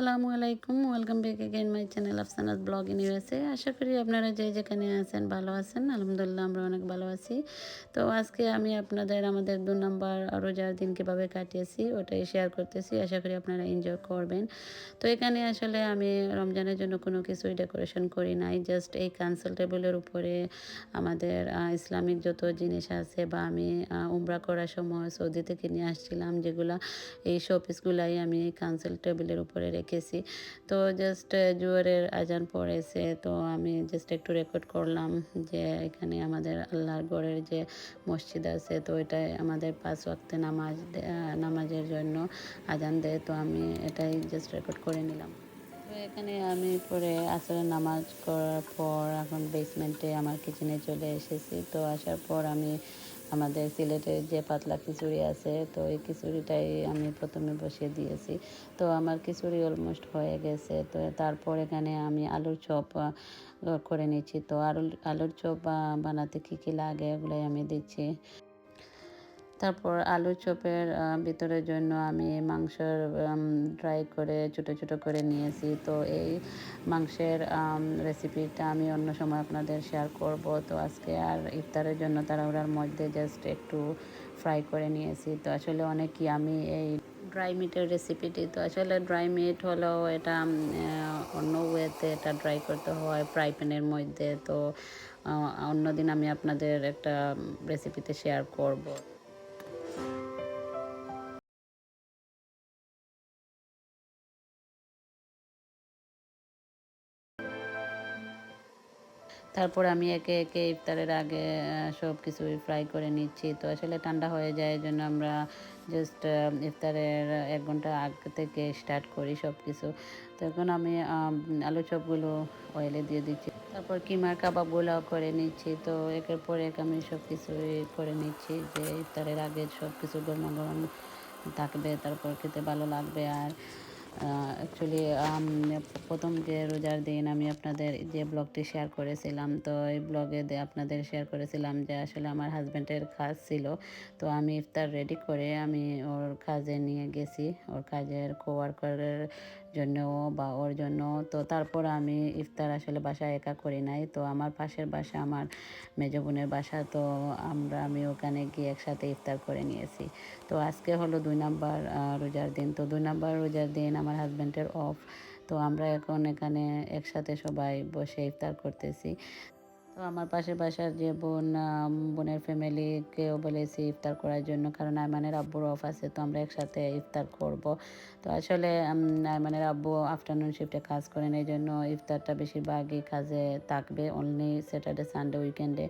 আসসালামু আলাইকুম। Welcome back again my channel Afsana's vlog USA আশা করি আপনারা যে যেখানে আছেন ভালো আছেন। আলহামদুলিল্লাহ, আমরা অনেক ভালো আছি। তো আজকে আমি আপনাদের, আমাদের দু নম্বর রোজার দিন কীভাবে কাটিয়েছি, ওটাই শেয়ার করতেছি। আশা করি আপনারা এনজয় করবেন। তো এখানে আসলে আমি রমজানের জন্য কোনো কিছুই ডেকোরেশন করি নাই। জাস্ট এই কানসেল টেবিলের উপরে আমাদের ইসলামিক যত জিনিস আছে বা আমি উমরা করার সময় সৌদি থেকে নিয়ে আসছিলাম, যেগুলো এই শোপিসগুলাই আমি কাউন্সিল টেবিলের উপরে রেখেছি তো জাস্ট জুয়ারের আজান পড়েছে। তো আমি জাস্ট একটু রেকর্ড করলাম যে এখানে আমাদের আল্লাহর গড়ের যে মসজিদ আছে, তো এটাই আমাদের পাঁচ ওয়াক্তে নামাজ নামাজের জন্য আজান দেয়। তো আমি এটাই জাস্ট রেকর্ড করে নিলাম। তো এখানে আমি পরে আসলে নামাজ করার পর এখন বেসমেন্টে আমার কিচেনে চলে এসেছি। তো আসার পর আমি আমাদের সিলেটের যে পাতলা খিচুড়ি আছে, তো এই খিচুড়িটাই আমি প্রথমে বসিয়ে দিয়েছি। তো আমার খিচুড়ি অলমোস্ট হয়ে গেছে। তো তারপর এখানে আমি আলুর চপ করে নিচ্ছি। তো আলুর আলুর চপ বানাতে কী কী লাগে ওগুলোই আমি দিচ্ছি। তারপর আলু চপের ভিতরের জন্য আমি মাংসের ড্রাই করে ছোটো ছোটো করে নিয়েছি। তো এই মাংসের রেসিপিটা আমি অন্য সময় আপনাদের শেয়ার করব। তো আজকে আর ইফতারের জন্য তারা ওরার মধ্যে জাস্ট একটু ফ্রাই করে নিয়েছি। তো আসলে অনেকই আমি এই ড্রাই মিটের রেসিপিটি তো আসলে ড্রাই মিট হলেও এটা অন্য ওয়েতে এটা ড্রাই করতে হয় ফ্রাই প্যানের মধ্যে। তো অন্যদিন আমি আপনাদের একটা রেসিপিতে শেয়ার করব। তারপর আমি একে একে ইফতারের আগে সব কিছু ফ্রাই করে নিচ্ছি। তো আসলে ঠান্ডা হয়ে যায় জন্য আমরা জাস্ট ইফতারের এক ঘণ্টা আগ থেকে স্টার্ট করি সব কিছু তো এখন আমি আলু চপগুলো অয়েলে দিয়ে দিচ্ছি। তারপর কিমার কাবাবগুলো করে নিচ্ছি। তো একের পর এক আমি সব কিছু করে নিচ্ছি যে ইফতারের আগে সব কিছু গরম গরম থাকবে, তারপর খেতে ভালো লাগবে আর অ্যাকচুয়ালি প্রথম যে রোজার দিন আমি আপনাদের যে ব্লগটি শেয়ার করেছিলাম, তো এই ব্লগে আপনাদের শেয়ার করেছিলাম যে আসলে আমার হাজব্যান্ডের কাজ ছিল। তো আমি ইফতার রেডি করে আমি ওর কাজে নিয়ে গেছি। ওর কাজের কোয়ার্কারের জন্য বা ওর জন্য। তো তারপর আমি ইফতার আসলে বাসায় একা করি নাই। তো আমার পাশের বাসা, আমার মেজ বোনের বাসা, তো আমরা, আমি ওখানে গিয়ে একসাথে ইফতার করে নিয়েছি। তো আজকে হলো দুই নম্বর রোজার দিন। তো দুই নাম্বার রোজার দিন আমার হাজব্যান্ডের অফ তো আমরা এখন এখানে একসাথে সবাই বসে ইফতার করতেছি। তো আমার পাশের বাসার যে বোন বোনের ফ্যামিলিকেও বলেছি ইফতার করার জন্য। কারণ আয়মানের আব্বুর অফ আছে, তো আমরা একসাথে ইফতার করব। তো আসলে আয়মানের আব্বু আফটারনুন শিফটে কাজ করেন, এই জন্য ইফতারটা বেশিরভাগই কাজে থাকবে। অনলি স্যাটারডে সানডে উইকেন্ডে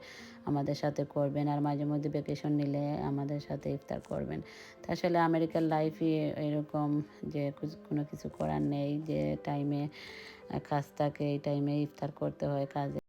আমাদের সাথে করবেন, আর মাঝে মধ্যে ভ্যাকেশন নিলে আমাদের সাথে ইফতার করবেন। তো আসলে আমেরিকার লাইফই এরকম যে কোনো কিছু করার নেই, যে টাইমে কাজ থাকে এই টাইমে ইফতার করতে হয়, কাজে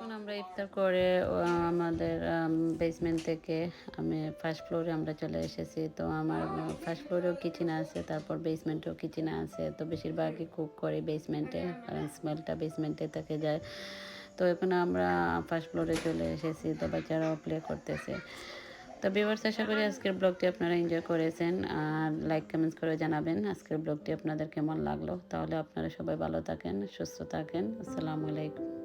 আমরা ইফতার করে আমাদের বেসমেন্ট থেকে আমি ফার্স্ট ফ্লোরে আমরা চলে এসেছি। তো আমার ফার্স্ট ফ্লোরেও কিচেন আছে, তারপর বেসমেন্টেও কিচেন আছে। তো বেশিরভাগই কুক করে বেসমেন্টে কারণ স্মেলটা বেসমেন্টে থেকে যায়। তো এখন আমরা ফার্স্ট ফ্লোরে চলে এসেছি, তো বাচ্চারাও প্লে করতেছে। তো ভিউয়ার্স আশা করি আজকের ব্লগটি আপনারা এনজয় করেছেন। আর লাইক কমেন্টস করে জানাবেন আজকের ব্লগটি আপনাদের কেমন লাগল। তাহলে আপনারা সবাই ভালো থাকেন, সুস্থ থাকেন। আসসালামু আলাইকুম।